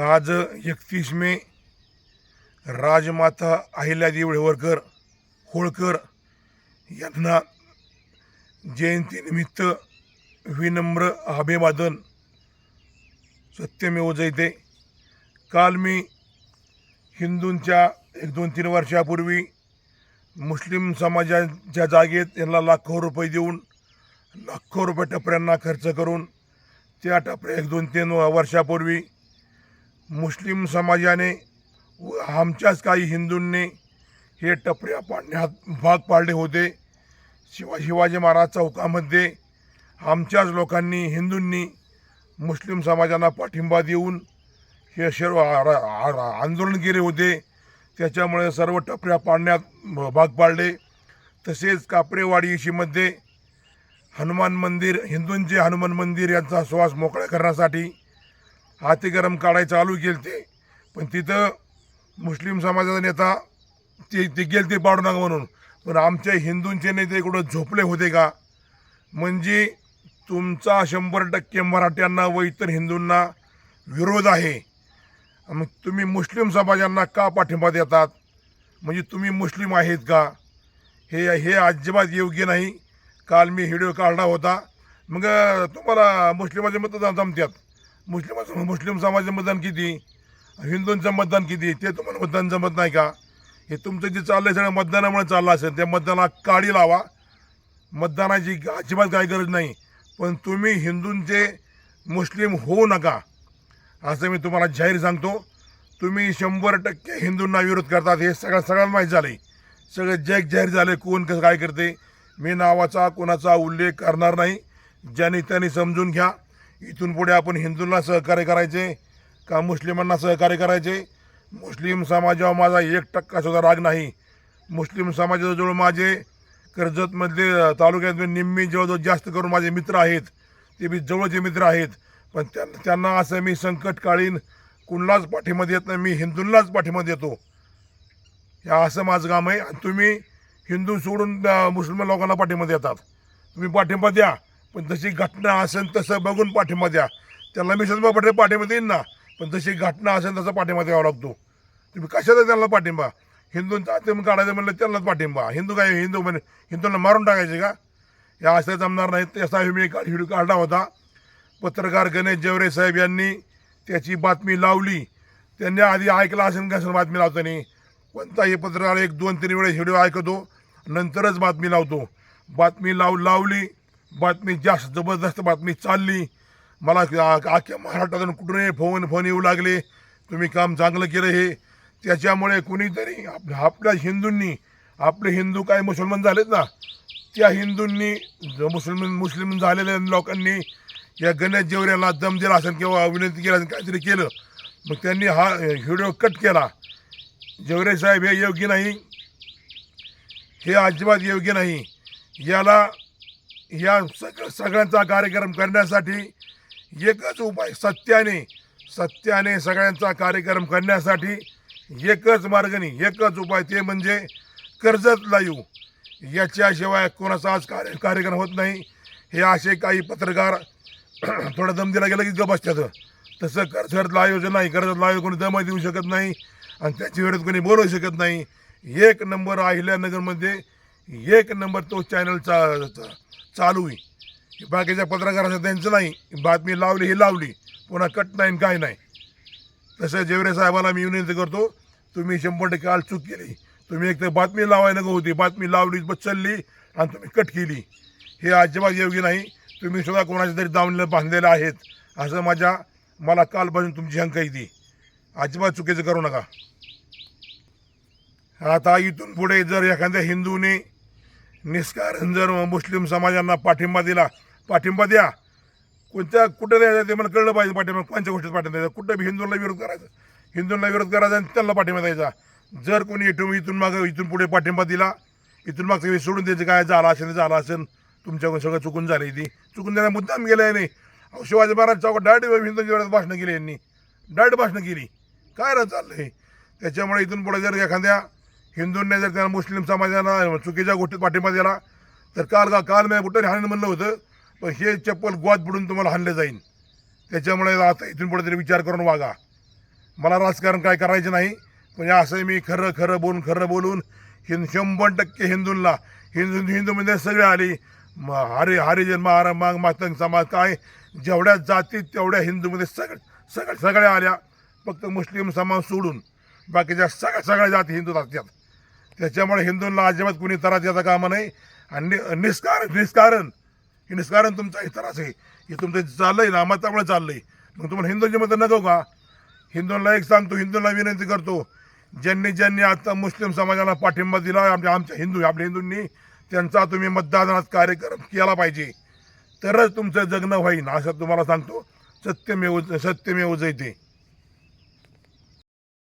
आज एकतीस मे राजमाता अहिल्यादेवी होळकर होळकर यांना जयंतीनिमित्त विनम्र अभिवादन. सत्यमेव जयते. काल मी हिंदूंच्या एक दोन तीन वर्षापूर्वी मुस्लिम समाजाच्या जागेत यांना लाखो रुपये देऊन लाखो रुपये टपऱ्यांना खर्च करून त्या टपऱ्या एक दोन तीन वर्षापूर्वी मुस्लिम समाजाने व आमच्याच काही हिंदूंनी हे टपऱ्या पाडण्यात भाग पाडले होते. शिवा शिवाजी महाराज चौकामध्ये आमच्याच लोकांनी हिंदूंनी मुस्लिम समाजांना पाठिंबा देऊन हे सर्व आंदोलन केले होते. त्याच्यामुळे सर्व टपऱ्या पाडण्यात भाग पाडले. तसेच कापरेवाडीशीमध्ये हनुमान मंदिर हिंदूंचे हनुमान मंदिर यांचा श्वास मोकळा करण्यासाठी हाती गरम काढाय चालू केलं ते पण तिथं मुस्लिम समाजाचा नेता ते ते गेले ते पाडू नका म्हणून. पण आमच्या हिंदूंचे नेते इकडं झोपले होते का? म्हणजे तुमचा शंभर टक्के मराठ्यांना व इतर हिंदूंना विरोध आहे. मग तुम्ही मुस्लिम समाजांना का पाठिंबा देतात? म्हणजे तुम्ही मुस्लिम आहेत का? हे हे अजिबात योग्य नाही. काल मी व्हिडिओ काढला होता. मग तुम्हाला मुस्लिमाचे मतं जमतात. मुस्लिमाचं मुस्लिम समाजाचं मतदान किती? हिंदूंचं मतदान किती? ते तुम्हाला मतदान जमत नाही का? हे तुमचं जे चाललंय सगळं मतदानामुळे चाललं असेल त्या मतदानाला काळी लावा. मतदानाची अजिबात काही गरज नाही. पण तुम्ही हिंदूंचे मुस्लिम होऊ नका. असं मी तुम्हाला जाहीर सांगतो. तुम्ही शंभर टक्के हिंदूंना विरोध करतात. हे सगळं सगळ्यांना माहीत झालं सगळं जग जाहीर झालं कोण कसं काय करते मी नावाचा कोणाचा उल्लेख करणार नाही. ज्याने त्यांनी समजून घ्या. इथून पुढे आपण हिंदूंना सहकार्य करायचे का मुस्लिमांना सहकार्य करायचे? मुस्लिम समाजावर माझा एक टक्कासुद्धा राग नाही. मुस्लिम समाजाजवळ माझे कर्जतमधले तालुक्यातले निम्मी जवळजवळ जास्त करून माझे मित्र आहेत. ते मी जवळचे मित्र आहेत. पण त्यांना त्यांना असं मी संकटकालीन कुणालाच पाठीमध्ये देत नाही मी हिंदूंनाच पाठीमध्ये देतो. हे असं माझं काम आहे. आणि तुम्ही हिंदू सोडून मुस्लिम लोकांना पाठिंबा देतात. तुम्ही पाठिंबा द्या. पण जशी घटना असेल तसं बघून पाठिंबा द्या. त्याला मी सुद्धा पाठिंबा पाठिंबा देईन ना पण जशी घटना असेल तसा पाठिंबा द्यावा लागतो. तुम्ही कशाला त्यांना पाठिंबा? हिंदूंचा आत्म काढायचं म्हणलं त्यांनाच पाठिंबा. हिंदू काय हिंदू म्हणजे हिंदूंना मारून टाकायचे का? या असं जमणार नाही त्याचा मी एक व्हिडिओ काढला होता. पत्रकार गणेश जवरे साहेब यांनी त्याची बातमी लावली. त्यांनी आधी ऐकला असेल का बातमी लावताना. कोणताही पत्रकार एक दोन तीन वेळेस व्हिडिओ ऐकतो नंतरच बातमी लावतो. बातमी लाव लावली बातमी जास्त जबरदस्त बातमी चालली. मला आख्या महाराष्ट्रातून कुठूनही फोन फोन येऊ लागले. तुम्ही काम चांगलं केलं हे. त्याच्यामुळे कुणीतरी आप- आपल्या हिंदूंनी आपले हिंदू काय मुसलमान झालेत ना त्या हिंदूंनी मुस्लिम मुस्लिम झालेल्या लोकांनी या गणेश जेवऱ्याला दम दिला असेल किंवा विनंती केला असेल काहीतरी केलं. मग त्यांनी हा व्हिडिओ कट केला. जेवरे साहेब हे योग्य नाही. हे अजिबात योग्य नाही. याला या सग सगळ्यांचा कार्यक्रम करण्यासाठी एकच उपाय सत्याने सत्याने सगळ्यांचा कार्यक्रम करण्यासाठी एकच मार्गाने एकच उपाय ते म्हणजे कर्जत लाईव्ह याच्याशिवाय कोणाचा आज कार्य कार्यक्रम होत नाही. हे असे काही पत्रकार थोडा दम दिला गेला की गप बसतात. तसं कर्जत लाईव्हचं नाही कर्जत लाईव्ह कोणी दम देऊ शकत नाही आणि त्याच्या विरोधात कोणी बोलू शकत नाही. एक नंबर अहिल्यानगरमध्ये एक नंबर तो चॅनलचा चालू आहे. बाकीच्या पत्रकारांचं त्यांचं नाही. बातमी लावली ही लावली. पुन्हा कट नाही आणि काय नाही. तसं जेवरे साहेबाला मी विनंती करतो तुम्ही शंभर टक्के आज चूक केली. तुम्ही एक तर बातमी लावायला नको होती. बातमी लावली बस आणि तुम्ही कट केली. हे अजिबात योग्य नाही. तुम्ही सुद्धा कोणाच्या तरी दावणीला बांधलेलं आहेत. असं माझ्या मला कालपासून तुमची शंका येते. अजिबात चुकीचं करू नका. आता इथून पुढे जर एखाद्या हिंदूने निष्कारण जर मुस्लिम समाजांना पाठिंबा दिला पाठिंबा द्या. कोणत्या कुठं द्यायचं ते मला कळलं पाहिजे पाठिंबा कोणत्या गोष्टीत पाठिंबा द्यायचा? कुठं बी हिंदूंना विरोध करायचा? हिंदूंना विरोध करायचा आणि त्यांना पाठिंबा द्यायचा. जर कोणी इथून इथून मागं इथून पुढे पाठिंबा दिला इथून मागचं वेळी सोडून द्यायचं काय झालं असेल झालं असेल. तुमच्याकडून सगळं चुकून झालं ती चुकून त्यांना मुद्दाम गेलं नाही अहो, शिवाजी महाराज चौकात डायरेक्ट हिंदूंच्या विरोधात भाषणं केली यांनी. डायरेक्ट भाषणं केली. काय राह चाललं हे? त्याच्यामुळे इथून पुढे जर एखाद्या हिंदूंनी जर त्यांना मुस्लिम समाजाला चुकीच्या गोष्टीत पाठिंबा दिला तर काल का काल मी कुठं हाणून म्हणलं होतं पण हे चप्पल ग्वाद बुडून तुम्हाला हाणलं जाईल त्याच्यामुळे आता इथून पुढे तरी विचार करून वागा. मला राजकारण काय करायचं नाही पण असं मी खरं खरं बोलून खरं बोलून हिंद शंभर टक्के हिंदूंना हिंदू हिंदूमध्ये म्हणजे सगळे आले म हरि हरिजन महाराज माग मातंग समाज काय जेवढ्या जाती तेवढ्या हिंदूमध्ये सगळ्या सगळ्या सगळ्या आल्या फक्त मुस्लिम समाज सोडून बाकीच्या सगळ्या सगळ्या जाती हिंदूत असतात त्याच्यामुळे हिंदूंना अजिबात कुणी त्रास द्यायचा कामा नाही. आणि नि- निष्कारण निष्कारण हे निष्कारण तुमचा त्रास आहे. हे तुमचं चाललंय ना चाललं चाललंय. मग तुम्हाला हिंदूंची मतं नको का? हिंदूंना एक सांगतो हिंदूंना विनंती करतो ज्यांनी ज्यांनी आता मुस्लिम समाजाला पाठिंबा दिला आमच्या आमच्या हिंदू आपल्या हिंदूंनी त्यांचा तुम्ही मतदानात कार्यक्रम केला पाहिजे. तरच तुमचं जगणं होईन असं तुम्हाला सांगतो. सत्यमेव सत्यमेव जयते.